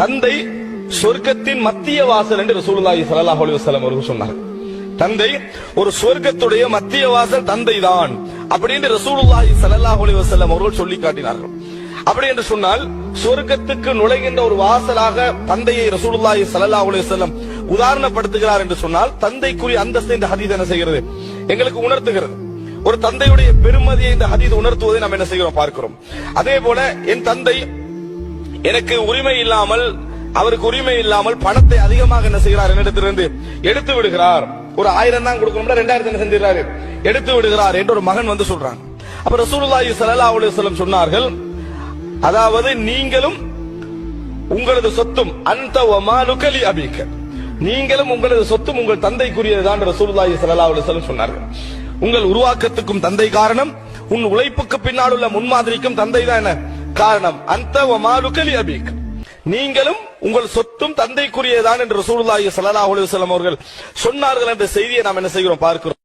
தந்தை சொர்க்கத்தின் மத்திய வாசல் என்று ரசூலுல்லாஹி ஸல்லல்லாஹு அலைஹி வஸல்லம் அவர்கள் சொன்னார் தந்தை ஒரு சொர்க்கத்துடைய மத்திய வாசல் தந்தை தான் அப்படின்னு ரசூலுல்லாஹி ஸல்லல்லாஹு அலைஹி வஸல்லம் அவர்கள் சொல்லி காட்டினார்கள். அப்படி என்று சொன்னால் சொர்க்கத்துக்கு நுழைகின்ற ஒரு வாசலாக தந்தையை ரசூலுல்லாஹி ஸல்லல்லாஹு அலைஹி வஸல்லம் உதாரணப்படுத்துகிறார் என்று சொன்னால் தந்தைக்குரிய அந்தஸ்து இந்த ஹதீஸ் என்ன செய்கிறது? எங்களுக்கு உணர்த்துகிறது. ஒரு தந்தையுடைய பெருமதியை இந்த ஹதீஸ் உணர்த்துவதை நாம் என்ன செய்கிறோம்? பார்க்கிறோம். அதே போல என் தந்தை எனக்கு உரிமை இல்லாமல் அவருக்கு உரிமை இல்லாமல் பணத்தை அதிகமாக என்ன செய்கிறார்? என்னிடத்திலிருந்து எடுத்து விடுகிறார். ஒரு ஆயிரம் தான் கொடுக்கணும்னா ரெண்டாயிரத்தி என்ன செஞ்சிடறாரு? எடுத்து விடுகிறார் என்று ஒரு மகன் வந்து சொல்றாங்க. அப்ப ரசூலுல்லாஹி ஸல்லல்லாஹு அலைஹி வஸல்லம் சொன்னார்கள் அதாவது நீங்களும் உங்களது சொத்தும் அந்த வமாலுகலி அபிக்க நீங்களும் உங்களது சொத்தும் உங்கள் தந்தைக்குரியதுதான் ரசூலுல்லாஹி ஸல்லல்லாஹு அலைஹி வஸல்லம் சொன்னார்கள். உங்கள் உருவாக்கத்துக்கும் தந்தை காரணம் உன் உழைப்புக்கு பின்னால் உள்ள முன்மாதிரிக்கும் தந்தை தான் என்ன? காரணம் அந்த ஒமாலுக்கலி நீங்களும் உங்கள் சொத்தும் தந்தைக்குரியதான் என்று ரசூலுல்லாஹி ஸல்லல்லாஹு அலைஹி வஸல்லம் அவர்கள் சொன்னார்கள் என்ற செய்தியை நாம் என்ன செய்கிறோம்? பார்க்கிறோம்.